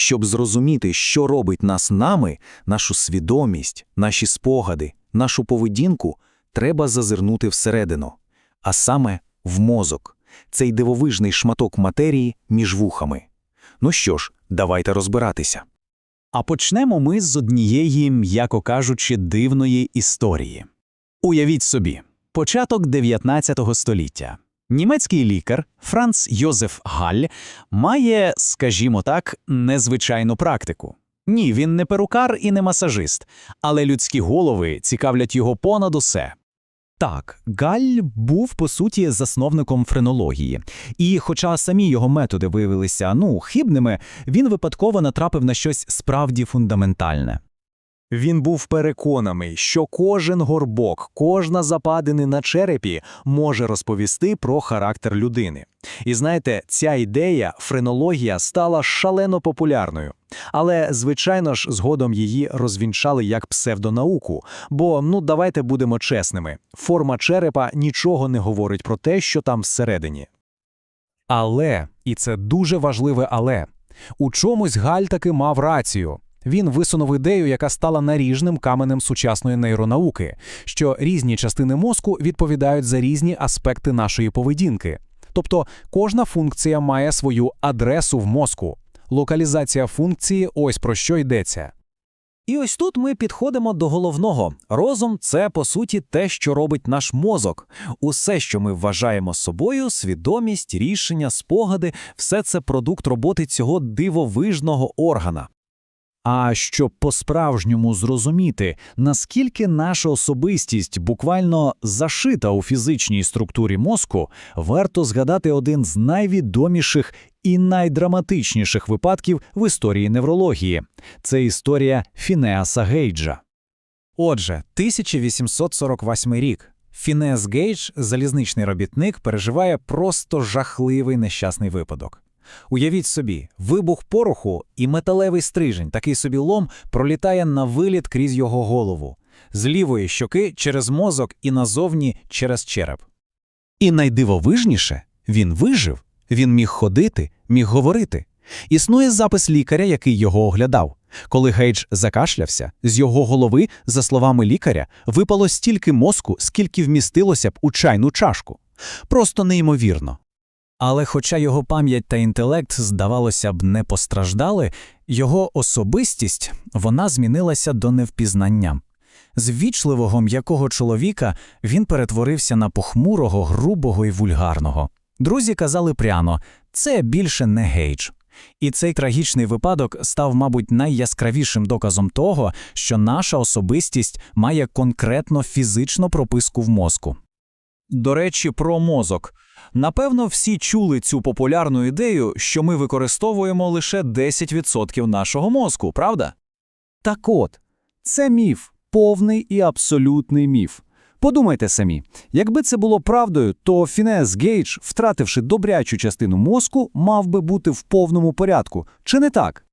Щоб зрозуміти, що робить нас нами, нашу свідомість, наші спогади, нашу поведінку, треба зазирнути всередину, а саме в мозок, цей дивовижний шматок матерії між вухами. Ну що ж, давайте розбиратися. А почнемо ми з однієї, м'яко кажучи, дивної історії. Уявіть собі, початок 19 століття. Німецький лікар Франц Йозеф Галь має, скажімо так, незвичайну практику. Ні, він не перукар і не масажист, але людські голови цікавлять його понад усе. Так, Галь був по суті засновником френології, і, хоча самі його методи виявилися ну хибними, він випадково натрапив на щось справді фундаментальне. Він був переконаний, що кожен горбок, кожна западини на черепі може розповісти про характер людини. І знаєте, ця ідея, френологія, стала шалено популярною. Але, звичайно ж, згодом її розвінчали як псевдонауку. Бо, ну давайте будемо чесними, форма черепа нічого не говорить про те, що там всередині. Але, і це дуже важливе але, у чомусь Галь таки мав рацію. Він висунув ідею, яка стала наріжним каменем сучасної нейронауки, що різні частини мозку відповідають за різні аспекти нашої поведінки. Тобто кожна функція має свою адресу в мозку. Локалізація функції ось про що йдеться. І ось тут ми підходимо до головного. Розум це по суті те, що робить наш мозок. Усе, що ми вважаємо собою, свідомість, рішення, спогади все це продукт роботи цього дивовижного органа. А щоб по-справжньому зрозуміти, наскільки наша особистість буквально зашита у фізичній структурі мозку, варто згадати один з найвідоміших і найдраматичніших випадків в історії неврології це історія Фінеаса Гейджа. Отже, 1848 рік. Фінеас Гейдж, залізничний робітник, переживає просто жахливий нещасний випадок. Уявіть собі, вибух пороху і металевий стрижень, такий собі лом, пролітає на виліт крізь його голову, з лівої щоки через мозок і назовні через череп. І найдивовижніше він вижив, він міг ходити, міг говорити. Існує запис лікаря, який його оглядав. Коли Гейдж закашлявся, з його голови, за словами лікаря, випало стільки мозку, скільки вмістилося б у чайну чашку. Просто неймовірно. Але хоча його пам'ять та інтелект, здавалося б, не постраждали, його особистість вона змінилася до невпізнання. З вічливого м'якого чоловіка він перетворився на похмурого, грубого і вульгарного. Друзі казали прямо це більше не гейдж. І цей трагічний випадок став, мабуть, найяскравішим доказом того, що наша особистість має конкретно фізичну прописку в мозку. До речі, про мозок. Напевно, всі чули цю популярну ідею, що ми використовуємо лише 10% нашого мозку, правда? Так от, це міф, повний і абсолютний міф. Подумайте самі, якби це було правдою, то Фінес Гейдж, втративши добрячу частину мозку, мав би бути в повному порядку, чи не так?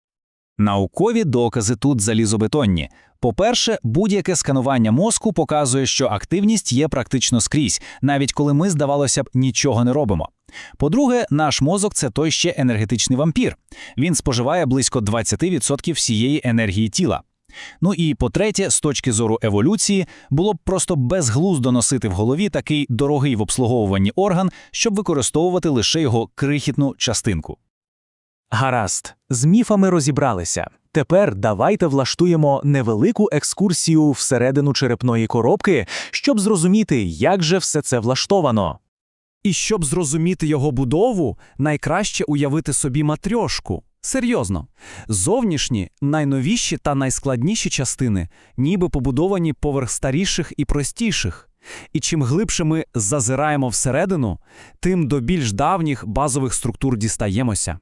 Наукові докази тут залізобетонні. По-перше, будь-яке сканування мозку показує, що активність є практично скрізь, навіть коли ми, здавалося б, нічого не робимо. По-друге, наш мозок це той ще енергетичний вампір. Він споживає близько 20% всієї енергії тіла. Ну і по-третє, з точки зору еволюції, було б просто безглуздо носити в голові такий дорогий в обслуговуванні орган, щоб використовувати лише його крихітну частинку. Гаразд, з міфами розібралися. Тепер давайте влаштуємо невелику екскурсію всередину черепної коробки, щоб зрозуміти, як же все це влаштовано. І щоб зрозуміти його будову, найкраще уявити собі матрьошку. Серйозно, зовнішні, найновіші та найскладніші частини, ніби побудовані поверх старіших і простіших. І чим глибше ми зазираємо всередину, тим до більш давніх базових структур дістаємося.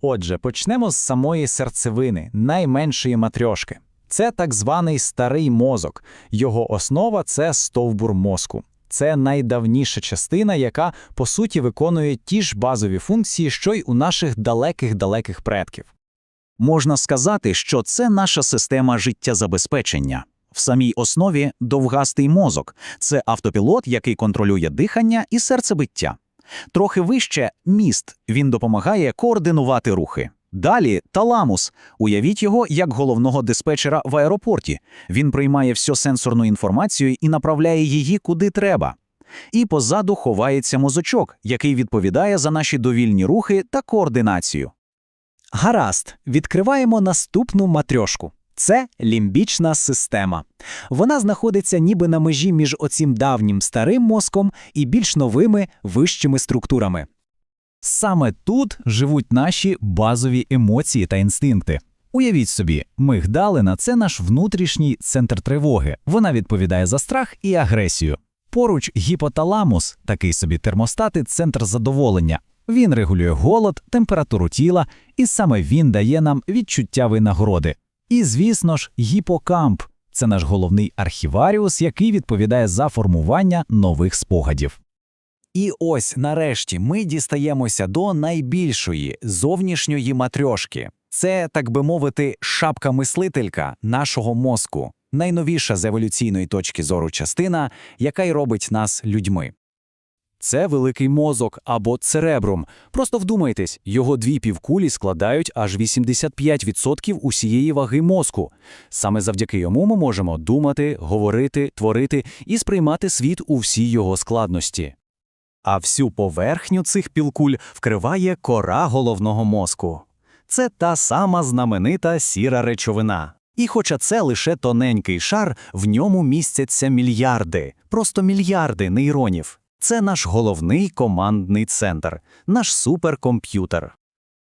Отже, почнемо з самої серцевини, найменшої матрьошки. Це так званий старий мозок. Його основа це стовбур мозку. Це найдавніша частина, яка по суті виконує ті ж базові функції, що й у наших далеких-далеких предків. Можна сказати, що це наша система життєзабезпечення. В самій основі довгастий мозок це автопілот, який контролює дихання і серцебиття. Трохи вище міст він допомагає координувати рухи. Далі таламус. Уявіть його як головного диспетчера в аеропорті. Він приймає всю сенсорну інформацію і направляє її куди треба. І позаду ховається мозочок, який відповідає за наші довільні рухи та координацію. Гаразд, відкриваємо наступну матрьошку. Це лімбічна система. Вона знаходиться ніби на межі між оцім давнім старим мозком і більш новими вищими структурами. Саме тут живуть наші базові емоції та інстинкти. Уявіть собі, мигдалина – це наш внутрішній центр тривоги. Вона відповідає за страх і агресію. Поруч гіпоталамус, такий собі термостати, центр задоволення. Він регулює голод, температуру тіла, і саме він дає нам відчуття винагороди. І, звісно ж, гіпокамп це наш головний архіваріус, який відповідає за формування нових спогадів. І ось нарешті ми дістаємося до найбільшої зовнішньої матрьошки. Це, так би мовити, шапка мислителька нашого мозку, найновіша з еволюційної точки зору частина, яка й робить нас людьми. Це великий мозок або церебрум. Просто вдумайтесь, його дві півкулі складають аж 85% усієї ваги мозку. Саме завдяки йому ми можемо думати, говорити, творити і сприймати світ у всій його складності. А всю поверхню цих пілкуль вкриває кора головного мозку. Це та сама знаменита сіра речовина. І хоча це лише тоненький шар, в ньому містяться мільярди, просто мільярди нейронів. Це наш головний командний центр, наш суперкомп'ютер.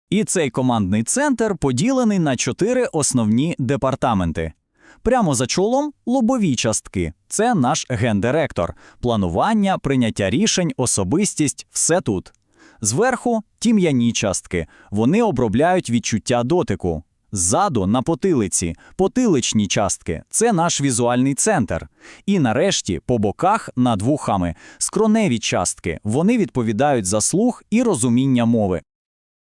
І цей командний центр поділений на чотири основні департаменти. Прямо за чолом лобові частки. Це наш гендиректор, планування, прийняття рішень, особистість все тут. Зверху тім'яні частки. Вони обробляють відчуття дотику. Ззаду на потилиці, потиличні частки це наш візуальний центр. І нарешті, по боках над вухами, скроневі частки. Вони відповідають за слух і розуміння мови.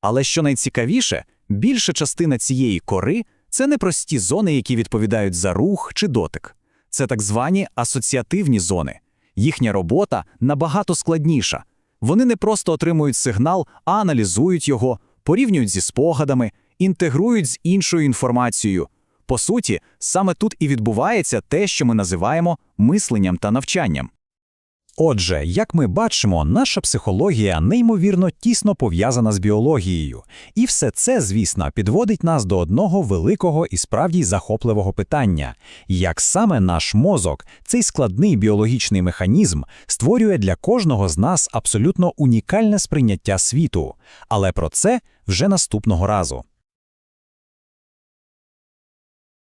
Але що найцікавіше, більша частина цієї кори це не прості зони, які відповідають за рух чи дотик. Це так звані асоціативні зони. Їхня робота набагато складніша. Вони не просто отримують сигнал, а аналізують його, порівнюють зі спогадами, інтегрують з іншою інформацією. По суті, саме тут і відбувається те, що ми називаємо мисленням та навчанням. Отже, як ми бачимо, наша психологія неймовірно тісно пов'язана з біологією. І все це, звісно, підводить нас до одного великого і справді захопливого питання: як саме наш мозок, цей складний біологічний механізм, створює для кожного з нас абсолютно унікальне сприйняття світу. Але про це вже наступного разу.